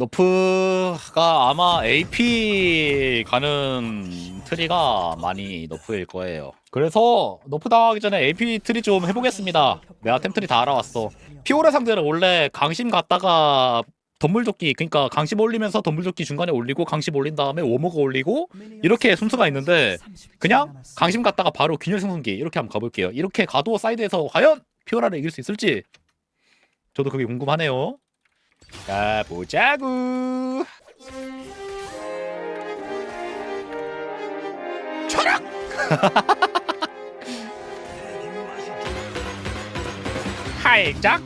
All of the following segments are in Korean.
너프가 아마 AP 가는 트리가 많이 너프일 거예요. 그래서 너프 당하기 전에 AP 트리 좀 해보겠습니다. 내가 템 트리 다 알아왔어. 피오라 상대는 원래 강심 갔다가 덤물조끼 그러니까 강심 올리면서 덤물조끼 중간에 올리고 강심 올린 다음에 오모가 올리고 이렇게 순서가 있는데 그냥 강심 갔다가 바로 균열 승승기 이렇게 한번 가볼게요. 이렇게 가도 사이드에서 과연 피오라를 이길 수 있을지 저도 그게 궁금하네요. 가보자구. 철학. 활짝.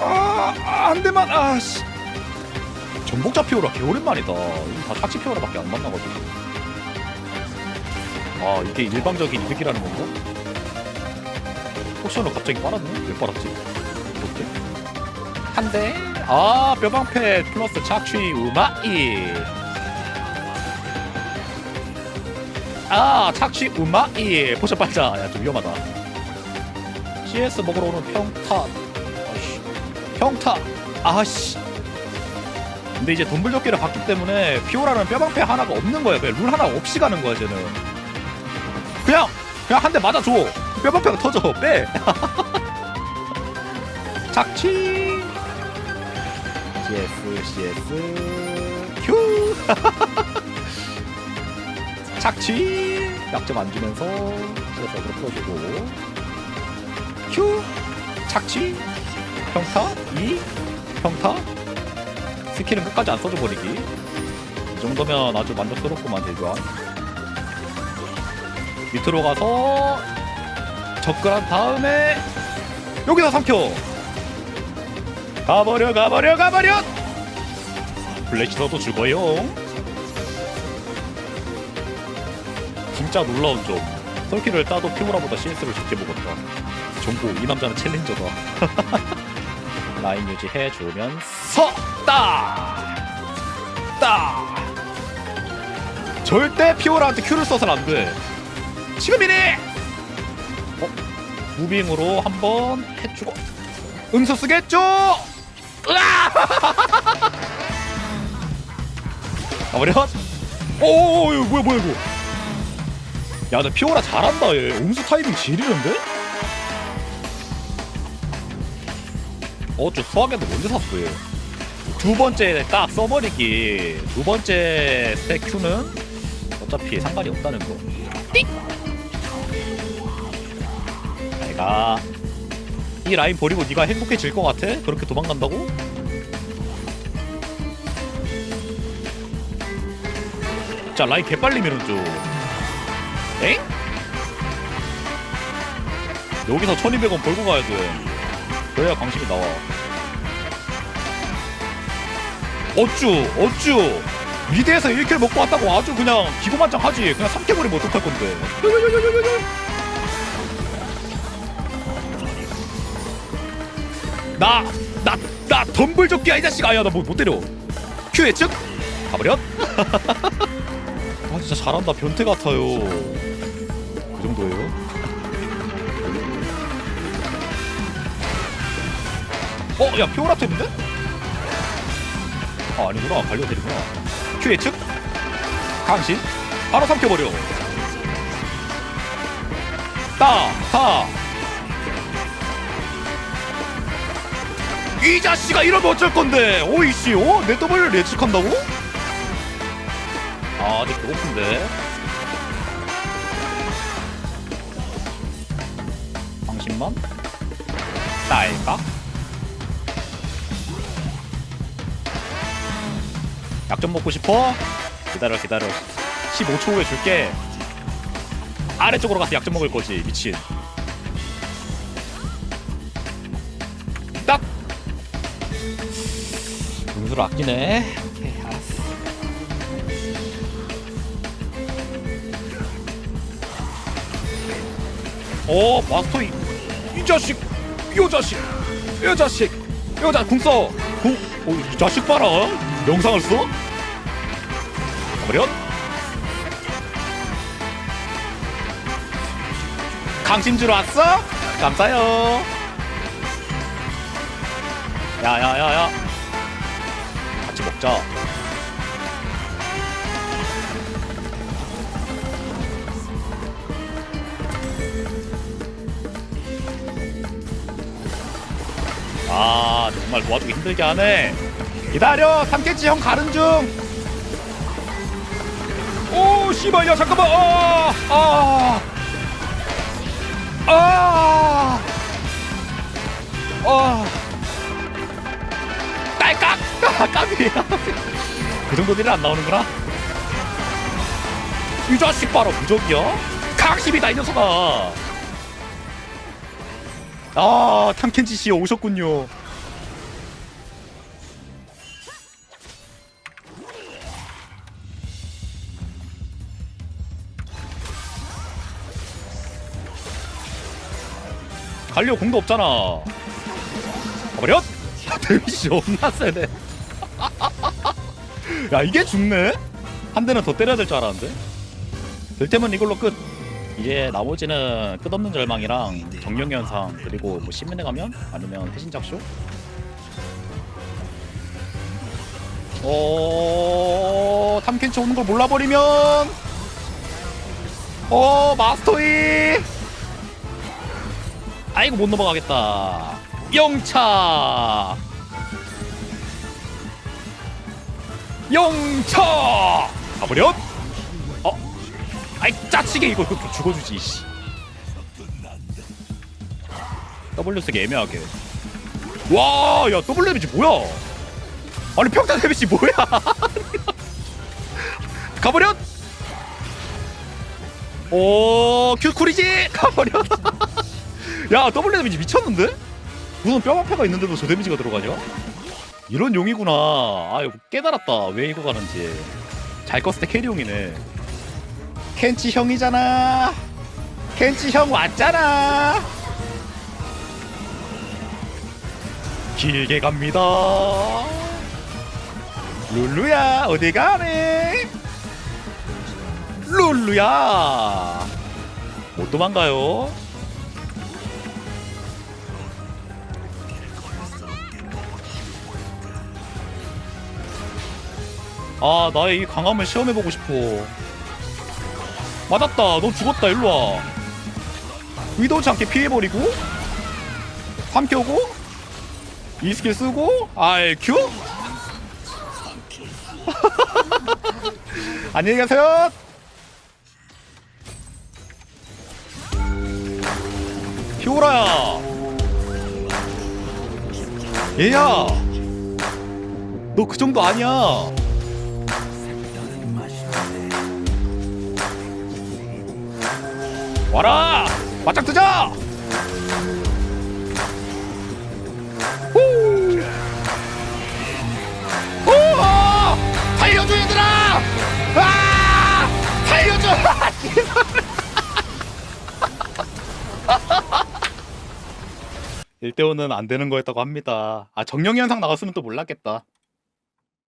아, 아, 한 대만. 아씨. 전복자 피오라 개 오랜만이다. 이거 다 착지 피오라밖에 안 만나가지고. 아 이게 일방적인 이득이라는 건가? 포션을 갑자기 빨았네? 왜 빨았지? 어때? 한 대. 아 뼈방패 플러스 착취 우마이. 아 착취 우마이. 포션 빨자. 야 좀 위험하다. CS 먹으러 오는 평타. 아씨. 평타. 아씨. 근데 이제 돈불조끼를 봤기 때문에 피오라는 뼈방패 하나가 없는 거야. 그냥 룰 하나 없이 가는 거야 쟤는. 그냥 그냥 한 대 맞아줘. 뼈방패가 터져. 빼. 착취. CS CS 큐. 착취. 약점 안 주면서 CS 어그로 풀어주고 큐. 착취. 평타 2 평타 스킬은 끝까지 안 써줘 버리기 이 정도면 아주 만족스럽구만 대주한 밑으로 가서 접근한 다음에 여기서 삼켜 가버려 가버려 가버려 플래시더도 죽어요 진짜 놀라운 점 설키를 따도 피오라보다 CS를 적게 먹었다 정보 이 남자는 챌린저다 라인 유지해주면서 따! 따! 절대 피오라한테 큐를 써서는 안 돼. 지금이니! 어? 무빙으로 한번 해주고 응수 쓰겠죠? 으아! 가버려? 오오오 이거 뭐야 뭐야 이거 야, 나 피오라 잘한다 얘. 응수 타이밍 지리는데? 어쭈 수학에도 언제 샀어 얘. 두 번째 딱 써버리기 두 번째 스택 Q는 어차피 상관이 없다는 거 띡! 내가 이 라인 버리고 네가 행복해질 것 같아? 그렇게 도망간다고? 자 라인 개빨리 중 엥? 여기서 1200원 벌고 가야 돼. 그래야 광심이 나와. 어쭈 어쭈! 미드에서 1킬 먹고 왔다고 아주 그냥 기고만장하지. 그냥 3킬 버리면 어떡할 건데 나 나 나 덤블 조끼야 이 자식아 야나 뭐못 때려 큐 예측 가버렸 아 진짜 잘한다 변태 같아요 그 정도예요 어, 야, 피오라 탭인데? 아, 아니구나. 관료들이구나. 큐 예측? 강신? 바로 삼켜버려. 따, 타. 이 자식아 이러면 어쩔 건데? 오이씨, 어? 내 더블을 예측한다고? 아, 아직 배고픈데. 당신만? 딸까? 약점 먹고 싶어? 기다려 기다려 15초 후에 줄게 아래쪽으로 가서 약점 먹을 거지 미친 분수를 아끼네 어 마스터 이, 이 자식 이 자식 이 자식 이 자식 궁써 궁, 어, 이 자식 봐라 영상을 써? 버려? 강심주로 왔어? 감사요. 야야야야. 먹자. 아 정말 도와주기 힘들게 하네. 기다려 삼캐치 형 가는 중. 오 씨발 야 잠깐만. 아 아. 아. 아. 딸깍! 깜이야. 그 정도 딜은 안 나오는구나. 이 자식 바로 무적이야? 강심이다 이 녀석아. 아 탐켄지 씨 오셨군요. 갈려 공도 없잖아. 버렸! 데미지 존나 세네. 야 이게 죽네? 한 대는 더 때려야 될 줄 알았는데. 될 때면 이걸로 끝. 이제 나머지는 끝없는 절망이랑 정령 현상 그리고 뭐 신민의 가면 아니면 태신작쇼. 어 탐켄치 오는 걸 몰라버리면 어 마스터이 아이고 못 넘어가겠다. 영차 영차! 가버렸 어? 아이 짜치게 이거 이거 죽어주지 씨. W 쓰기 애매하게. 와야 W 데미지 뭐야? 아니 평타 데미지 뭐야? 가버렸 오 큐쿨이지? 가버렸 야 W 데미지 미쳤는데? 무슨 뼈마패가 있는데도 저 데미지가 들어가냐 이런 용이구나. 아, 이거 깨달았다. 왜 이거 가는지. 잘 껐을 때 캐리용이네. 켄치 형이잖아. 켄치 형 왔잖아. 길게 갑니다. 룰루야, 어디 가네? 룰루야. 못 도망가요. 아 나의 이 강함을 시험해보고 싶어. 맞았다. 너 죽었다. 일로와. 의도치 않게 피해버리고 3키 오고 이 스킬 쓰고 RQ 안녕히 가세요. 피오라야 얘야! 너 그 정도 아니야 와라! 바짝 뜨자! 후! 후! 살려줘 얘들아! 아! 살려줘! 일대오는 안 되는 거였다고 합니다. 아 정령 현상 나왔으면 또 몰랐겠다.